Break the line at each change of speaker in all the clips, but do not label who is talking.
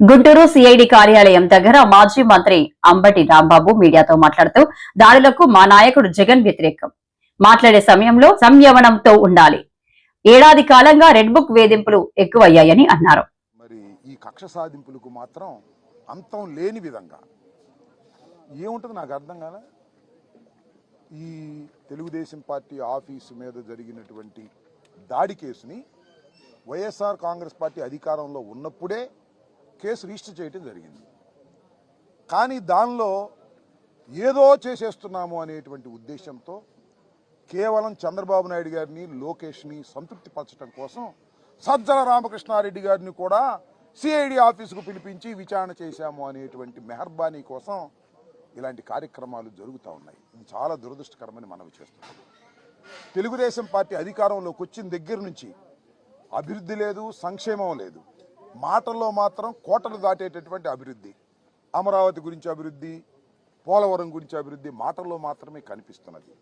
Guntur CID కార్యాలయం దగ్గర మాజీ మంత్రి అంబటి రాంబాబు మీడియాతో మాట్లాడుతూ దాడులకు మా నాయకుడు జగన్ వ్యతిరేకం. మాట్లాడే సమయంలో సంయమనంతో ఉండాలి. ఏడాది కాలంగా రెడ్ బుక్ వేధింపులు ఎక్కువయ్యాయని అన్నారు.
మరి ఈ కక్ష సాధింపులకు మాత్రం అంతం లేని విధంగా ఏముంటుంది నాకు అర్థం కాదా ఈ తెలుగుదేశం పార్టీ ఆఫీసు మీద జరిగినటువంటి దాడి కేసుని వైఎస్ఆర్ కాంగ్రెస్ పార్టీ అధికారంలో ఉన్నప్పుడే కేసు రిజిస్టర్ చేయడం జరిగింది. కానీ దానిలో ఏదో చేసేస్తున్నాము అనేటువంటి ఉద్దేశంతో కేవలం చంద్రబాబు నాయుడు గారిని లోకేష్ని సంతృప్తి పరచడం కోసం సజ్జల రామకృష్ణారెడ్డి గారిని కూడా సిఐడి ఆఫీసుకు పిలిపించి విచారణ చేశాము అనేటువంటి మెహర్బానీ కోసం ఇలాంటి కార్యక్రమాలు జరుగుతూ ఉన్నాయి. ఇది చాలా దురదృష్టకరమని మనవి చేస్తున్నాం తెలుగుదేశం పార్టీ అధికారంలోకి వచ్చిన దగ్గర నుంచి అభివృద్ధి లేదు సంక్షేమం లేదు. మాటల్లో మాత్రం కోటలు దాటేటటువంటి అభివృద్ధి. అమరావతి గురించి అభివృద్ధి పోలవరం గురించి అభివృద్ధి మాటల్లో మాత్రమే కనిపిస్తున్నది.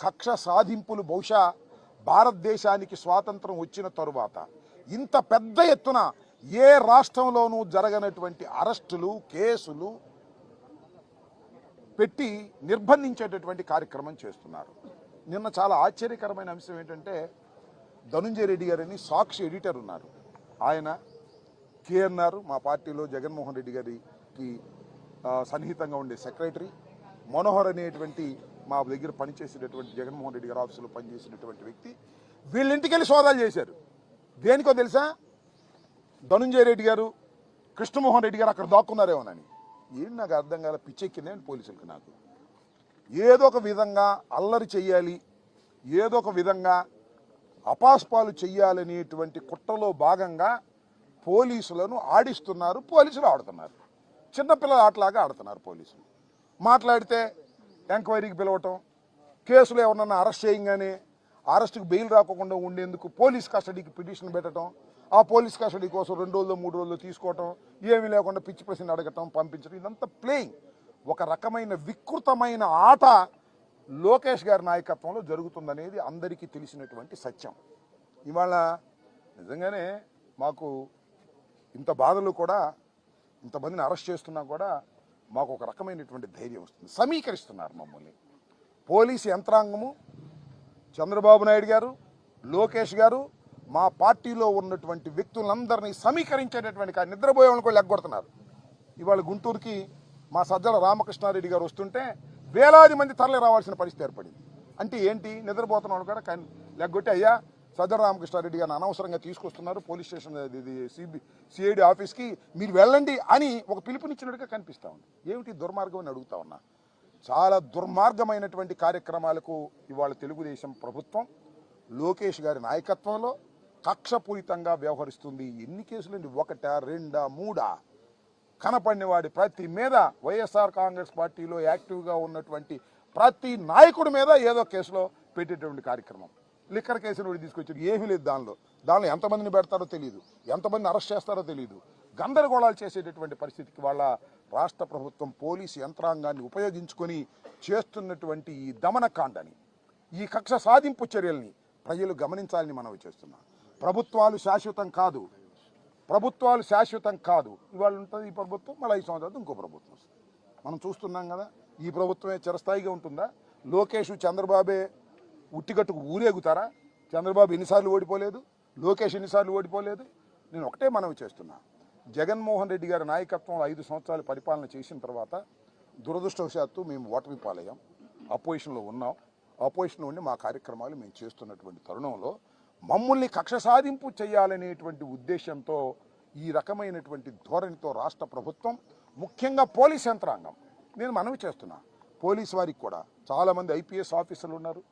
కక్ష సాధింపులు బహుశా భారతదేశానికి స్వాతంత్రం వచ్చిన తరువాత ఇంత పెద్ద ఎత్తున ఏ రాష్ట్రంలోనూ జరగనటువంటి అరెస్టులు కేసులు పెట్టి నిర్బంధించేటటువంటి కార్యక్రమం చేస్తున్నారు. నిన్న చాలా ఆశ్చర్యకరమైన అంశం ఏంటంటే ధనుంజయ రెడ్డి గారని సాక్షి ఎడిటర్ ఉన్నారు. ఆయన కేఎన్ఆర్ మా పార్టీలో జగన్మోహన్ రెడ్డి గారికి సన్నిహితంగా ఉండే సెక్రటరీ మనోహర్ అనేటువంటి మా దగ్గర పనిచేసేటటువంటి జగన్మోహన్ రెడ్డి గారి ఆఫీసులో పనిచేసినటువంటి వ్యక్తి. వీళ్ళింటికి వెళ్ళి సోదాలు చేశారు. దేనికో తెలుసా? ధనుంజయ రెడ్డి గారు కృష్ణమోహన్ రెడ్డి గారు అక్కడ దాక్కున్నారేమోనని ఏం నాకు అర్థం కాల పిచ్చెక్కిందే పోలీసులకు నాకు. ఏదో ఒక విధంగా అల్లరి చెయ్యాలి ఏదో ఒక విధంగా అపాస్పాలు చెయ్యాలనేటువంటి కుట్రలో భాగంగా పోలీసులను ఆడిస్తున్నారు పోలీసులు ఆడుతున్నారు. చిన్నపిల్లల ఆటలాగా ఆడుతున్నారు పోలీసులు. మాట్లాడితే ఎంక్వైరీకి పిలవటం కేసులు ఎవరన్నా అరెస్ట్ చేయగానే అరెస్ట్కి బెయిల్ రాకుండా ఉండేందుకు పోలీస్ కస్టడీకి పిటిషన్ పెట్టడం ఆ పోలీస్ కస్టడీ కోసం రెండు రోజులు మూడు రోజులు తీసుకోవటం ఏమీ లేకుండా పిచ్చి ప్రశ్న అడగటం పంపించడం ఇదంతా ప్లేయింగ్ ఒక రకమైన వికృతమైన ఆట లోకేష్ గారి నాయకత్వంలో జరుగుతుందనేది అందరికీ తెలిసినటువంటి సత్యం. ఇవాళ నిజంగానే మాకు ఇంత బాధలు కూడా ఇంతమందిని అరెస్ట్ చేస్తున్నా కూడా మాకు ఒక రకమైనటువంటి ధైర్యం వస్తుంది. సమీకరిస్తున్నారు మమ్మల్ని. పోలీసు యంత్రాంగము చంద్రబాబు నాయుడు గారు లోకేష్ గారు మా పార్టీలో ఉన్నటువంటి వ్యక్తులందరినీ సమీకరించేటటువంటి నిద్రపోయే వాళ్ళని కూడా లెగ్గొడుతున్నారు. ఇవాళ గుంటూరుకి మా సజ్జల రామకృష్ణారెడ్డి గారు వస్తుంటే వేలాది మంది తరలి రావాల్సిన పరిస్థితి ఏర్పడింది. అంటే ఏంటి? నిద్రపోతున్న వాళ్ళు కూడా కానీ లెగ్గొట్టి అయ్యా సదర్ రామకృష్ణారెడ్డి గారిని అనవసరంగా తీసుకొస్తున్నారు. పోలీస్ స్టేషన్ ఇది సిబి సిఐడి ఆఫీస్కి మీరు వెళ్ళండి అని ఒక పిలుపునిచ్చినట్టుగా కనిపిస్తూ ఉంది. ఏమిటి దుర్మార్గం అని అడుగుతా ఉన్నా. చాలా దుర్మార్గమైనటువంటి కార్యక్రమాలకు ఇవాళ తెలుగుదేశం ప్రభుత్వం లోకేష్ గారి నాయకత్వంలో కక్షపూరితంగా వ్యవహరిస్తుంది. ఎన్ని కేసులండి ఒకటా రెండా మూడా? కనపడినవాడి ప్రతి మీద వైఎస్ఆర్ కాంగ్రెస్ పార్టీలో యాక్టివ్గా ఉన్నటువంటి ప్రతి నాయకుడి మీద ఏదో కేసులో పెట్టేటువంటి కార్యక్రమం. లిక్కర్ కేసును కూడా తీసుకొచ్చారు ఏమీ లేదు దానిలో. దానిలో ఎంతమందిని పెడతారో తెలియదు ఎంతమందిని అరెస్ట్ చేస్తారో తెలియదు గందరగోళాలు చేసేటటువంటి పరిస్థితికి వాళ్ళ రాష్ట్ర ప్రభుత్వం పోలీసు యంత్రాంగాన్ని ఉపయోగించుకొని చేస్తున్నటువంటి ఈ దమనకాండని ఈ కక్ష సాధింపు చర్యల్ని ప్రజలు గమనించాలని మనవి చేస్తున్నాం. ప్రభుత్వాలు శాశ్వతం కాదు. ప్రభుత్వాలు శాశ్వతం కాదు. ఇవాళ ఉంటుంది ఈ ప్రభుత్వం మళ్ళీ ఐదు సంవత్సరాలు ఇంకో ప్రభుత్వం మనం చూస్తున్నాం కదా ఈ ప్రభుత్వమే చిరస్థాయిగా ఉంటుందా? లోకేష్ చంద్రబాబే ఉట్టిగట్టుకు ఊరేగుతారా? చంద్రబాబు ఎన్నిసార్లు ఓడిపోలేదు? లోకేష్ ఎన్నిసార్లు ఓడిపోలేదు? నేను ఒకటే మనవి చేస్తున్నా. జగన్మోహన్ రెడ్డి గారి నాయకత్వంలో ఐదు సంవత్సరాలు పరిపాలన చేసిన తర్వాత దురదృష్టవశాత్తు మేము ఓటమి పాలయ్యాం అపోజిషన్లో ఉన్నాం. అపోజిషన్ ఉండి మా కార్యక్రమాలు మేము చేస్తున్నటువంటి తరుణంలో మమ్మల్ని కక్ష సాధింపు చేయాలనేటువంటి ఉద్దేశంతో ఈ రకమైనటువంటి ధోరణితో రాష్ట్ర ప్రభుత్వం ముఖ్యంగా పోలీస్ యంత్రాంగం నేను మనవి చేస్తున్నా. పోలీస్ వారికి కూడా చాలామంది ఐపీఎస్ ఆఫీసర్లు ఉన్నారు.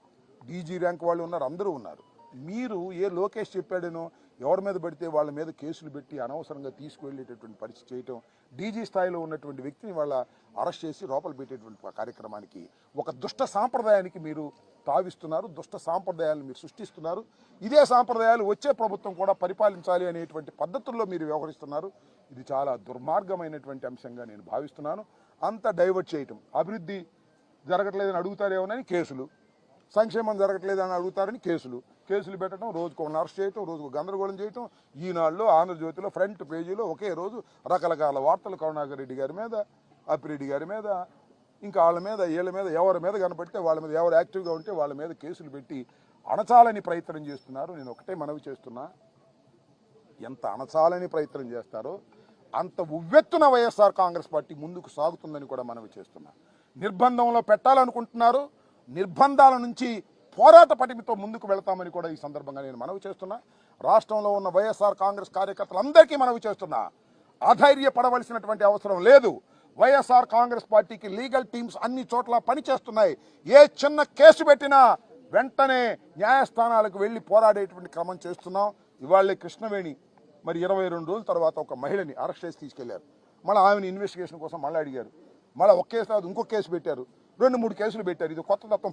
డీజీ ర్యాంక్ వాళ్ళు ఉన్నారు అందరూ ఉన్నారు. మీరు ఏ లోకేష్ చెప్పాడనో ఎవరి మీద పెడితే వాళ్ళ మీద కేసులు పెట్టి అనవసరంగా తీసుకువెళ్ళేటటువంటి పరిస్థితి చేయటం డీజీ స్థాయిలో ఉన్నటువంటి వ్యక్తిని వాళ్ళ అరెస్ట్ చేసి లోపల పెట్టేటువంటి కార్యక్రమానికి ఒక దుష్ట సాంప్రదాయానికి మీరు తావిస్తున్నారు దుష్ట సాంప్రదాయాలను మీరు సృష్టిస్తున్నారు. ఇదే సాంప్రదాయాలు వచ్చే ప్రభుత్వం కూడా పరిపాలించాలి అనేటువంటి పద్ధతుల్లో మీరు వ్యవహరిస్తున్నారు. ఇది చాలా దుర్మార్గమైనటువంటి అంశంగా నేను భావిస్తున్నాను. అంత డైవర్ట్ చేయటం అభివృద్ధి జరగట్లేదని అడుగుతారేమోనని కేసులు. సంక్షేమం జరగట్లేదని అడుగుతారని కేసులు. కేసులు పెట్టడం రోజుకు ఒక అరెస్ట్ చేయటం రోజుకు గందరగోళం చేయటం ఈనాళ్ళు ఆంధ్రజ్యోతిలో ఫ్రంట్ పేజీలో ఒకే రోజు రకరకాల వార్తలు కరుణాకర్ రెడ్డి గారి మీద అప్పిరెడ్డి గారి మీద ఇంకా వాళ్ళ మీద వీళ్ళ మీద ఎవరి మీద కనపడితే వాళ్ళ మీద ఎవరు యాక్టివ్గా ఉంటే వాళ్ళ మీద కేసులు పెట్టి అణచాలని ప్రయత్నం చేస్తున్నారు. నేను ఒకటే మనవి చేస్తున్నా. ఎంత అణచాలని ప్రయత్నం చేస్తారో అంత ఉవ్వెత్తున వైఎస్ఆర్ కాంగ్రెస్ పార్టీ ముందుకు సాగుతుందని కూడా మనవి చేస్తున్నా. నిర్బంధంలో పెట్టాలనుకుంటున్నారు నిర్బంధాల నుంచి పోరాట పటిమితో ముందుకు వెళతామని కూడా ఈ సందర్భంగా నేను మనవి చేస్తున్నా. రాష్ట్రంలో ఉన్న వైఎస్ఆర్ కాంగ్రెస్ కార్యకర్తలందరికీ మనవి చేస్తున్నా. అధైర్యపడవలసినటువంటి అవసరం లేదు. వైఎస్ఆర్ కాంగ్రెస్ పార్టీకి లీగల్ టీమ్స్ అన్ని చోట్ల పనిచేస్తున్నాయి. ఏ చిన్న కేసు పెట్టినా వెంటనే న్యాయస్థానాలకు వెళ్ళి పోరాడేటువంటి క్రమం చేస్తున్నాం. ఇవాళే కృష్ణవేణి మరి ఇరవై రెండు రోజుల తర్వాత ఒక మహిళని అరెస్ట్ చేసి తీసుకెళ్ళారు. మళ్ళీ ఆమెను ఇన్వెస్టిగేషన్ కోసం మళ్ళీ అడిగారు. మళ్ళీ ఒక కేసు తర్వాత ఇంకో కేసు పెట్టారు. రెండు మూడు కేసులు పెట్టారు. ఇది కొత్త తత్వం.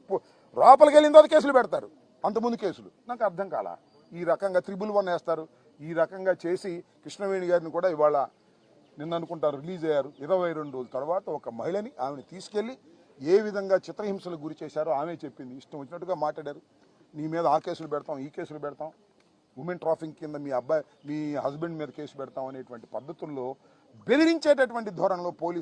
లోపలికి వెళ్ళిన తర్వాత కేసులు పెడతారు. అంతకుముందు కేసులు. నాకు అర్థం కాల. ఈ రకంగా త్రిబుల్ వన్ వేస్తారు. ఈ రకంగా చేసి కృష్ణవేణి గారిని కూడా ఇవాళ నిన్న అనుకుంటారు రిలీజ్ అయ్యారు. ఇరవై రెండు రోజుల తర్వాత ఒక మహిళని ఆమెను తీసుకెళ్ళి ఏ విధంగా చిత్రహింసలకు గురి చేశారో ఆమె చెప్పింది. ఇష్టం వచ్చినట్టుగా మాట్లాడారు. నీ మీద ఆ కేసులు పెడతాం ఈ కేసులు పెడతాం. ఉమెన్ ట్రాఫింగ్ కింద మీ అబ్బాయి మీ హస్బెండ్ మీద కేసు పెడతాం అనేటువంటి పద్ధతుల్లో బెదిరించేటటువంటి ధోరణిలో పోలీసు